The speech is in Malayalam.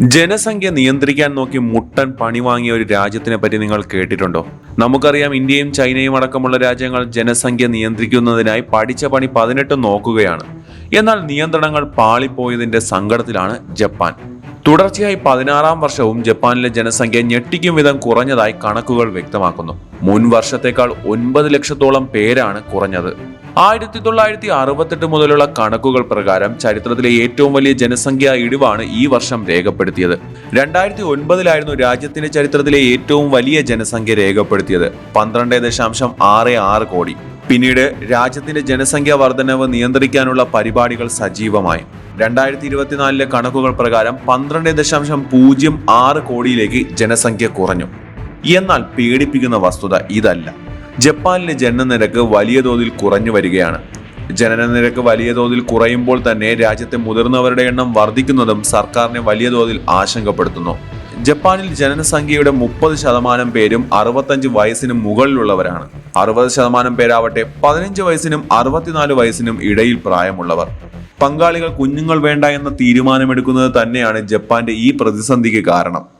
ജനസംഖ്യ നിയന്ത്രിക്കാൻ നോക്കി മുട്ടൻ പണി വാങ്ങിയ ഒരു രാജ്യത്തിനെ പറ്റി നിങ്ങൾ കേട്ടിട്ടുണ്ടോ? നമുക്കറിയാം ഇന്ത്യയും ചൈനയും അടക്കമുള്ള രാജ്യങ്ങൾ ജനസംഖ്യ നിയന്ത്രിക്കുന്നതിനായി പഠിച്ച പണി പതിനെട്ട് നോക്കുകയാണ്. എന്നാൽ നിയന്ത്രണങ്ങൾ പാളിപ്പോയതിന്റെ സങ്കടത്തിലാണ് ജപ്പാൻ. തുടർച്ചയായി പതിനാറാം വർഷവും ജപ്പാനിലെ ജനസംഖ്യ ഞെട്ടിക്കും വിധം കുറഞ്ഞതായി കണക്കുകൾ വ്യക്തമാക്കുന്നു. മുൻ വർഷത്തേക്കാൾ ഒൻപത് ലക്ഷത്തോളം പേരാണ് കുറഞ്ഞത്. ആയിരത്തി തൊള്ളായിരത്തി അറുപത്തെട്ട് മുതലുള്ള കണക്കുകൾ പ്രകാരം ചരിത്രത്തിലെ ഏറ്റവും വലിയ ജനസംഖ്യ ഇടിവാണ് ഈ വർഷം രേഖപ്പെടുത്തിയത്. രണ്ടായിരത്തി ഒൻപതിലായിരുന്നു രാജ്യത്തിന്റെ ചരിത്രത്തിലെ ഏറ്റവും വലിയ ജനസംഖ്യ രേഖപ്പെടുത്തിയത്. പന്ത്രണ്ട് ദശാംശം ആറ് ആറ് കോടി. പിന്നീട് രാജ്യത്തിന്റെ ജനസംഖ്യാ വർധനവ് നിയന്ത്രിക്കാനുള്ള പരിപാടികൾ സജീവമായി. രണ്ടായിരത്തി ഇരുപത്തിനാലിലെ കണക്കുകൾ പ്രകാരം പന്ത്രണ്ട് ദശാംശം പൂജ്യം ആറ് കോടിയിലേക്ക് ജനസംഖ്യ കുറഞ്ഞു. എന്നാൽ പേടിപ്പിക്കുന്ന വസ്തുത ഇതല്ല. ജപ്പാനിലെ ജനനനിരക്ക് വലിയ തോതിൽ കുറഞ്ഞു വരികയാണ്. ജനനനിരക്ക് വലിയ തോതിൽ കുറയുമ്പോൾ തന്നെ രാജ്യത്തെ മുതിർന്നവരുടെ എണ്ണം വർദ്ധിക്കുന്നതും സർക്കാരിനെ വലിയ തോതിൽ ആശങ്കപ്പെടുത്തുന്നു. ജപ്പാനിൽ ജനസംഖ്യയുടെ മുപ്പത് ശതമാനം പേരും അറുപത്തഞ്ച് വയസ്സിന് മുകളിലുള്ളവരാണ്. അറുപത് ശതമാനം പേരാവട്ടെ പതിനഞ്ച് വയസ്സിനും അറുപത്തിനാല് വയസ്സിനും ഇടയിൽ പ്രായമുള്ളവർ. പങ്കാളികൾ കുഞ്ഞുങ്ങൾ വേണ്ട എന്ന തീരുമാനമെടുക്കുന്നത് തന്നെയാണ് ജപ്പാന്റെ ഈ പ്രതിസന്ധിക്ക് കാരണം.